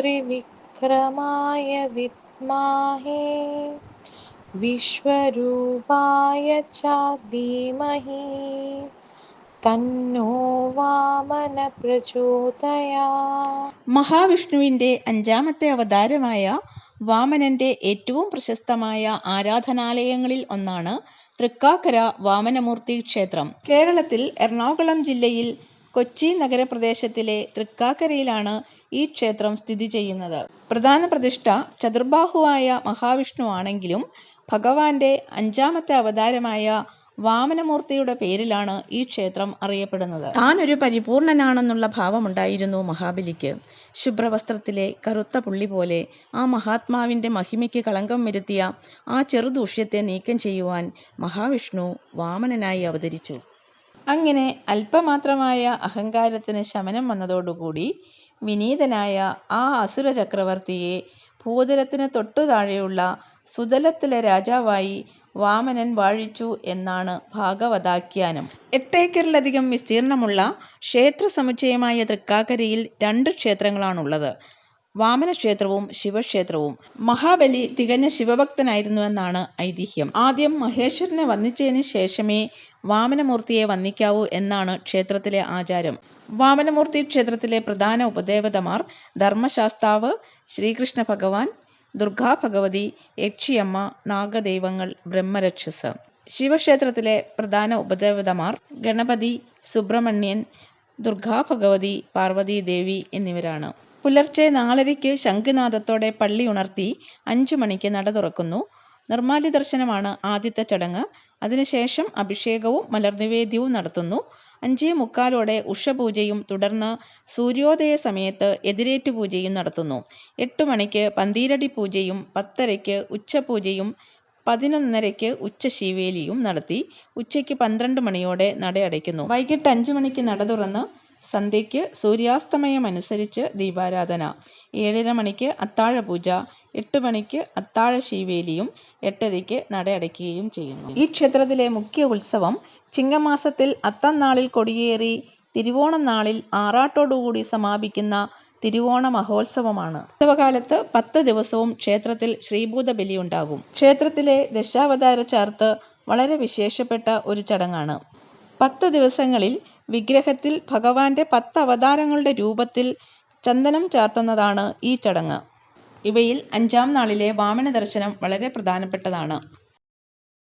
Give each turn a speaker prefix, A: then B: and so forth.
A: त्रिविक्रमाय विद्महे विश्वरूपाय च धीमहि തന്നോ വാമന പ്രചോദയാ
B: മഹാവിഷ്ണുവിന്റെ അഞ്ചാമത്തെ അവതാരമായ വാമനന്റെ ഏറ്റവും പ്രശസ്തമായ ആരാധനാലയങ്ങളിൽ ഒന്നാണ് തൃക്കാക്കര വാമനമൂർത്തി ക്ഷേത്രം കേരളത്തിൽ എറണാകുളം ജില്ലയിൽ കൊച്ചി നഗരപ്രദേശത്തിലെ തൃക്കാക്കരയിലാണ് ഈ ക്ഷേത്രം സ്ഥിതി ചെയ്യുന്നത്. പ്രധാന പ്രതിഷ്ഠ ചതുർബാഹുവായ മഹാവിഷ്ണു ആണെങ്കിലും ഭഗവാന്റെ അഞ്ചാമത്തെ അവതാരമായ വാമനമൂർത്തിയുടെ പേരിലാണ് ഈ ക്ഷേത്രം അറിയപ്പെടുന്നത്. താനൊരു പരിപൂർണനാണെന്നുള്ള ഭാവമുണ്ടായിരുന്നു മഹാബലിക്ക്. ശുഭ്രവസ്ത്രത്തിലെ കറുത്ത പുള്ളി പോലെ ആ മഹാത്മാവിന്റെ മഹിമയ്ക്ക് കളങ്കം വരുത്തിയ ആ ചെറുദൂഷ്യത്തെ നീക്കം ചെയ്യുവാൻ മഹാവിഷ്ണു വാമനനായി അവതരിച്ചു. അങ്ങനെ അല്പമാത്രമായ അഹങ്കാരത്തിന് ശമനം വന്നതോടുകൂടി വിനീതനായ ആ അസുര ചക്രവർത്തിയെ ഭൂതലത്തിന് തൊട്ടു താഴെയുള്ള സുതലത്തിലെ രാജാവായി വാമനൻ വാഴിച്ചു എന്നാണ് ഭാഗവതാഖ്യാനം. എട്ടേക്കറിലധികം വിസ്തീർണമുള്ള ക്ഷേത്ര സമുച്ചയമായ തൃക്കാക്കരയിൽ രണ്ട് ക്ഷേത്രങ്ങളാണുള്ളത്. വാമനക്ഷേത്രവും ശിവക്ഷേത്രവും. മഹാബലി തികഞ്ഞ ശിവഭക്തനായിരുന്നുവെന്നാണ് ഐതിഹ്യം. ആദ്യം മഹേശ്വരനെ വന്ദിച്ചതിന് ശേഷമേ വാമനമൂർത്തിയെ വന്ദിക്കാവൂ എന്നാണ് ക്ഷേത്രത്തിലെ ആചാരം. വാമനമൂർത്തി ക്ഷേത്രത്തിലെ പ്രധാന ഉപദേവതമാർ ധർമ്മശാസ്താവ് ശ്രീകൃഷ്ണ ഭഗവാൻ ദുർഗാ ഭഗവതി യക്ഷിയമ്മ നാഗദൈവങ്ങൾ ബ്രഹ്മരക്ഷസ്. ശിവക്ഷേത്രത്തിലെ പ്രധാന ഉപദേവതമാർ ഗണപതി സുബ്രഹ്മണ്യൻ ദുർഗാ ഭഗവതി പാർവതി ദേവി എന്നിവരാണ്. പുലർച്ചെ നാലരയ്ക്ക് ശംഖുനാദത്തോടെ പള്ളി ഉണർത്തി അഞ്ചു മണിക്ക് നട തുറക്കുന്നു. നിർമാല്യ ദർശനമാണ് ആദ്യത്തെ ചടങ്ങ്. അതിനുശേഷം അഭിഷേകവും മലർനിവേദ്യവും നടത്തുന്നു. അഞ്ചേ മുക്കാലോടെ ഉഷപൂജയും തുടർന്ന് സൂര്യോദയ സമയത്ത് എതിരേറ്റു പൂജയും നടത്തുന്നു. എട്ട് മണിക്ക് പന്തീരടി പൂജയും പത്തരയ്ക്ക് ഉച്ചപൂജയും പതിനൊന്നരയ്ക്ക് ഉച്ചശീവേലിയും നടത്തി ഉച്ചയ്ക്ക് പന്ത്രണ്ട് മണിയോടെ നട അടയ്ക്കുന്നു വൈകിട്ട് അഞ്ചു മണിക്ക് നട തുറന്ന് സന്ധ്യയ്ക്ക് സൂര്യാസ്തമയമനുസരിച്ച് ദീപാരാധന. ഏഴര മണിക്ക് അത്താഴപൂജ എട്ട് മണിക്ക് അത്താഴ ശീവേലിയും എട്ടരയ്ക്ക് നട അടയ്ക്കുകയും ചെയ്യുന്നു. ഈ ക്ഷേത്രത്തിലെ മുഖ്യ ഉത്സവം ചിങ്ങമാസത്തിൽ അത്തം നാളിൽ കൊടിയേറി തിരുവോണം നാളിൽ ആറാട്ടോടുകൂടി സമാപിക്കുന്ന തിരുവോണ മഹോത്സവമാണ്. ഉത്സവകാലത്ത് പത്ത് ദിവസവും ക്ഷേത്രത്തിൽ ശ്രീഭൂത ബലിയുണ്ടാകും ക്ഷേത്രത്തിലെ ദശാവതാര ചാർത്ത് വളരെ വിശേഷപ്പെട്ട ഒരു ചടങ്ങാണ്. പത്ത് ദിവസങ്ങളിൽ വിഗ്രഹത്തിൽ ഭഗവാന്റെ പത്ത് അവതാരങ്ങളുടെ രൂപത്തിൽ ചന്ദനം ചാർത്തുന്നതാണ് ഈ ചടങ്ങ്. ഇവയിൽ അഞ്ചാം നാളിലെ വാമന ദർശനം വളരെ പ്രധാനപ്പെട്ടതാണ്.